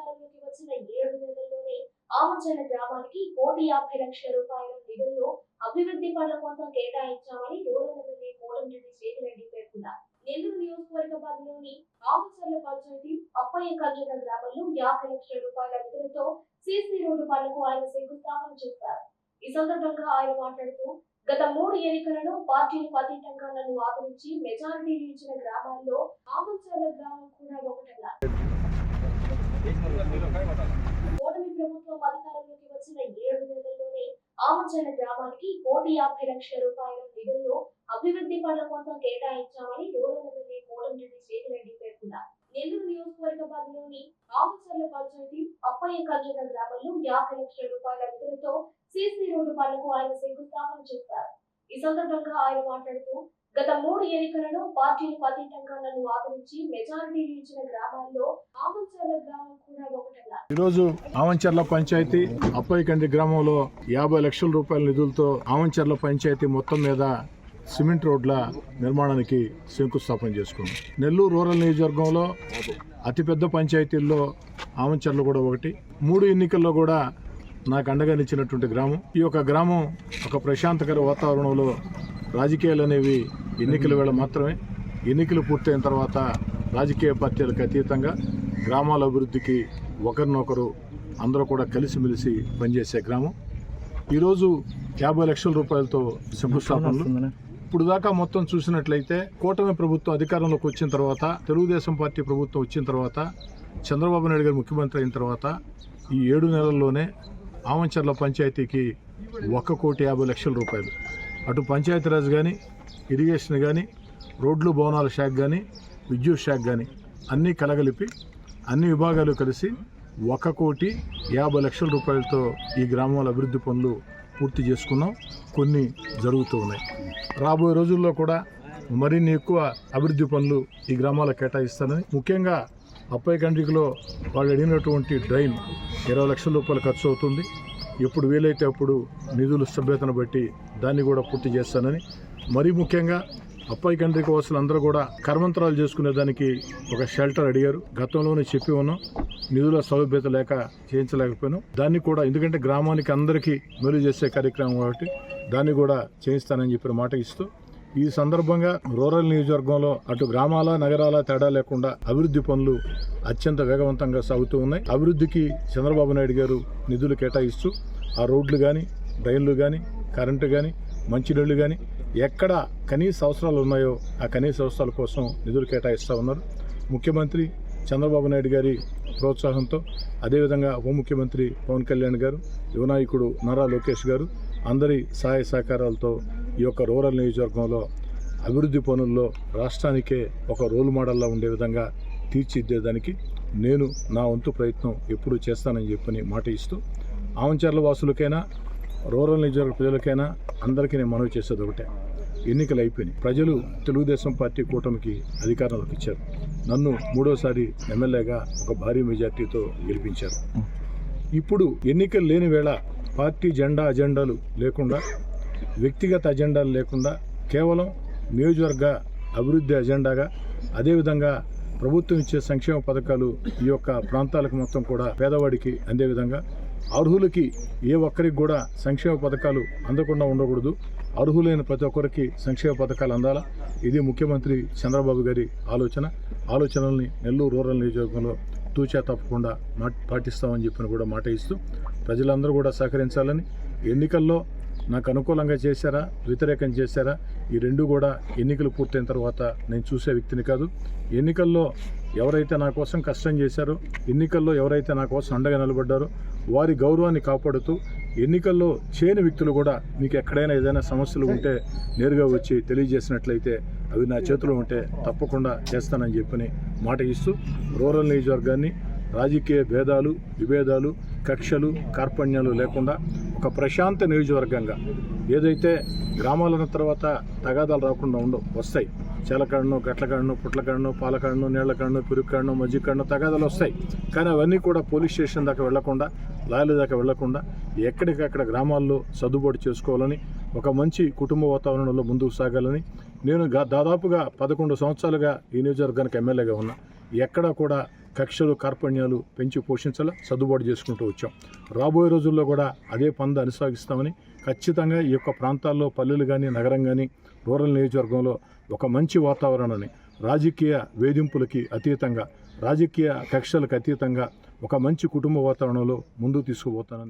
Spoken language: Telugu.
అధికారంలోకి వచ్చిన ఏడు నెలల్లోనే ఆమచర్ల గ్రామానికి కోటి యాభై లక్షల రూపాయల నిధుల్లో అభివృద్ధి పనుల కోసం కేటాయించామని రూరల్ ఎమ్మెల్యే కోటమిరెడ్డి శ్రీధరెడ్డి పేర్కొన్నారు. నెల్లూరు నియోజకవర్గ పరిధిలోని ఆమచర్ల పంచాయతీ అప్పయ్య కంజన గ్రామంలో యాభై లక్షల రూపాయల నిధులతో సీసీ రోడ్డు పనులకు ఆయన శంకుస్థాపన చేశారు. ఈ సందర్భంగా ఆయన మాట్లాడుతూ గత మూడు ఎన్నికలలో పార్టీలు అతీతంగా నన్ను ఆదరించి మెజారిటీలు ఇచ్చిన గ్రామాల్లో ఓటమి ప్రభుత్వం అధికారంలోకి వచ్చిన ఏడు నెలల్లోనే ఆమంచర్ల గ్రామానికి కోటి యాభై లక్షల రూపాయల నిధుల్లో అభివృద్ధి పనుల కోసం కేటాయించామని రూరల్ ఎమ్మెల్యే కోటమిరెడ్డి శ్రీధరెడ్డి పేర్కొన్నారు. నెల్లూరు నియోజకవర్గ పరిధిలోని ఆమంచర్ల పంచాయతీ అప్పయ్య కంజన గ్రామంలో యాభై లక్షల రూపాయల నిధులతో సీసీ రోడ్డు పనులకు ఆయన శంకుస్థాపన చేశారు. ఈ సందర్భంగా ఆయన మాట్లాడుతూ గత మూడు ఎన్నికలలో పార్టీలు అతీతంగా నన్ను ఆదరించి మెజారిటీలు ఇచ్చిన గ్రామాల్లో ఆమంచర్ల గ్రామం కూడా ఒకటన్నారు ఈరోజు ఆమంచర్ల పంచాయతీ అప్పైకండి గ్రామంలో యాభై లక్షల రూపాయల నిధులతో ఆమంచర్ల పంచాయతీ మొత్తం మీద సిమెంట్ రోడ్ల నిర్మాణానికి శంకుస్థాపన చేసుకున్నాం. నెల్లూరు రూరల్ నియోజకవర్గంలో అతిపెద్ద పంచాయతీల్లో ఆమంచర్లు కూడా ఒకటి. మూడు ఎన్నికల్లో కూడా నాకు అండగా నిచ్చినటువంటి గ్రామం. ఈ యొక్క గ్రామం ఒక ప్రశాంతకర వాతావరణంలో రాజకీయాలు అనేవి ఎన్నికల వేళ మాత్రమే. ఎన్నికలు పూర్తయిన తర్వాత రాజకీయ పార్టీలకు అతీతంగా గ్రామాల అభివృద్ధికి ఒకరినొకరు అందరూ కూడా కలిసిమెలిసి పనిచేసే గ్రామం. ఈరోజు యాభై లక్షల రూపాయలతో శంకుస్థాపనలు. ఇప్పుడు దాకా మొత్తం చూసినట్లయితే కూటమి ప్రభుత్వం అధికారంలోకి వచ్చిన తర్వాత తెలుగుదేశం పార్టీ ప్రభుత్వం వచ్చిన తర్వాత చంద్రబాబు నాయుడు గారు ముఖ్యమంత్రి అయిన తర్వాత ఈ ఏడు నెలల్లోనే ఆమంచర్ల పంచాయతీకి ఒక కోటి యాభై లక్షల రూపాయలు. అటు పంచాయతీరాజ్ కానీ ఇరిగేషన్ కానీ రోడ్లు భవనాల శాఖ కానీ విద్యుత్ శాఖ కానీ అన్నీ కలగలిపి అన్ని విభాగాలు కలిసి ఒక కోటి యాభై లక్షల రూపాయలతో ఈ గ్రామాల అభివృద్ధి పనులు పూర్తి చేసుకున్నాం. కొన్ని జరుగుతూ ఉన్నాయి. రాబోయే రోజుల్లో కూడా మరిన్ని ఎక్కువ అభివృద్ధి పనులు ఈ గ్రామాలకు కేటాయిస్తానని ముఖ్యంగా అప్పయ్య కండ్రికలో వాళ్ళు అడిగినటువంటి డ్రైన్ ఇరవై లక్షల రూపాయలు ఖర్చు అవుతుంది. ఎప్పుడు వీలైతే అప్పుడు నిధులు సభ్యతను బట్టి దాన్ని కూడా పూర్తి చేస్తానని మరీ ముఖ్యంగా అప్పాయి కండ్రిక వాసులు అందరూ కూడా కర్మంతరాలు చేసుకునే దానికి ఒక షెల్టర్ అడిగారు. గతంలోనే చెప్పి ఉన్నాం నిధుల సౌలభ్యత లేక చేయించలేకపోయాను. దాన్ని కూడా ఎందుకంటే గ్రామానికి అందరికీ మేలు చేసే కార్యక్రమం కాబట్టి దాన్ని కూడా చేయిస్తానని చెప్పిన మాట ఇస్తూ ఈ సందర్భంగా రూరల్ నియోజకవర్గంలో అటు గ్రామాల నగరాల తేడా లేకుండా అభివృద్ధి పనులు అత్యంత వేగవంతంగా సాగుతూ ఉన్నాయి. అభివృద్ధికి చంద్రబాబు నాయుడు గారు నిధులు కేటాయిస్తూ ఆ రోడ్లు కానీ డ్రైన్లు కానీ కరెంటు కానీ మంచినీళ్ళు కానీ ఎక్కడ కనీస అవసరాలు ఉన్నాయో ఆ కనీస అవసరాల కోసం నిధులు కేటాయిస్తూ ఉన్నారు. ముఖ్యమంత్రి చంద్రబాబు నాయుడు గారి ప్రోత్సాహంతో అదేవిధంగా ఉప ముఖ్యమంత్రి పవన్ కళ్యాణ్ గారు యువనాయకుడు నారా లోకేష్ గారు అందరి సహాయ సహకారాలతో ఈ యొక్క రూరల్ నియోజకవర్గంలో అభివృద్ధి పనుల్లో రాష్ట్రానికే ఒక రోల్ మోడల్లా ఉండే విధంగా తీర్చిదిద్దేదానికి నేను నా వంతు ప్రయత్నం ఎప్పుడూ చేస్తానని చెప్పని మాట ఇస్తూ ఆవంచర్ల వాసులకైనా రూరల్ నియోజకవర్గ ప్రజలకైనా అందరికీ నేను మనవి చేసేది ఒకటే. ఎన్నికలు అయిపోయినాయి. ప్రజలు తెలుగుదేశం పార్టీ కూటమికి అధికారంలోకి ఇచ్చారు నన్ను మూడోసారి ఎమ్మెల్యేగా ఒక భారీ మెజార్టీతో గెలిపించారు. ఇప్పుడు ఎన్నికలు లేని వేళ పార్టీ జెండా అజెండాలు లేకుండా వ్యక్తిగత అజెండాలు లేకుండా కేవలం నియోజకవర్గ అభివృద్ధి అజెండాగా అదేవిధంగా ప్రభుత్వం ఇచ్చే సంక్షేమ పథకాలు ఈ యొక్క ప్రాంతాలకు మొత్తం కూడా పేదవాడికి అందే విధంగా అర్హులకి ఏ ఒక్కరికి కూడా సంక్షేమ పథకాలు అందకుండా ఉండకూడదు. అర్హులైన ప్రతి ఒక్కరికి సంక్షేమ పథకాలు అందాలా? ఇది ముఖ్యమంత్రి చంద్రబాబు గారి ఆలోచన. ఆలోచనల్ని నెల్లూరు రూరల్ నియోజకవర్గంలో తూచా తప్పకుండా మా పాటిస్తామని చెప్పిన కూడా మాట ఇస్తూ ప్రజలందరూ కూడా సహకరించాలని. ఎన్నికల్లో నాకు అనుకూలంగా చేశారా? వ్యతిరేకం చేశారా? ఈ రెండు కూడా ఎన్నికలు పూర్తయిన తర్వాత నేను చూసే వ్యక్తిని కాదు. ఎన్నికల్లో ఎవరైతే నా కోసం కష్టం చేశారో ఎన్నికల్లో ఎవరైతే నా కోసం అండగా నిలబడ్డారో వారి గౌరవాన్ని కాపాడుతూ ఎన్నికల్లో చేయని వ్యక్తులు కూడా మీకు ఎక్కడైనా ఏదైనా సమస్యలు ఉంటే నేరుగా వచ్చి తెలియజేసినట్లయితే అవి నా చేతిలో ఉంటే తప్పకుండా చేస్తానని చెప్పని మాట ఇస్తూ రూరల్ నియోజకవర్గాన్ని రాజకీయ భేదాలు విభేదాలు కక్షలు కార్పణ్యాలు లేకుండా ఒక ప్రశాంత నియోజకవర్గంగా ఏదైతే గ్రామాలన్న తర్వాత తగాదాలు రాకుండా ఉండవు వస్తాయి. చేలకాడను గట్లకడను పుట్లకడను పాలకాడను నీళ్ళకడను పెరుగుకాడను మజ్జిగకడను తగాదాలు వస్తాయి. కానీ అవన్నీ కూడా పోలీస్ స్టేషన్ దాకా వెళ్ళకుండా లాయల దాకా వెళ్ళకుండా ఎక్కడికక్కడ గ్రామాల్లో సర్దుబాటు చేసుకోవాలని ఒక మంచి కుటుంబ వాతావరణంలో ముందుకు సాగాలని నేను దాదాపుగా పదకొండు సంవత్సరాలుగా ఈ నియోజకవర్గానికి ఎమ్మెల్యేగా ఉన్నా. ఎక్కడా కూడా కక్షలు కార్పణ్యాలు పెంచి పోషించాలా? సర్దుబాటు చేసుకుంటూ వచ్చాం. రాబోయే రోజుల్లో కూడా అదే పంద అనుసాగిస్తామని ఖచ్చితంగా ఈ యొక్క ప్రాంతాల్లో పల్లెలు కానీ నగరం కానీ రూరల్ నియోజకవర్గంలో ఒక మంచి వాతావరణాన్ని రాజకీయ వేధింపులకి అతీతంగా రాజకీయ కక్షలకు అతీతంగా ఒక మంచి కుటుంబ వాతావరణంలో ముందుకు తీసుకుపోతానని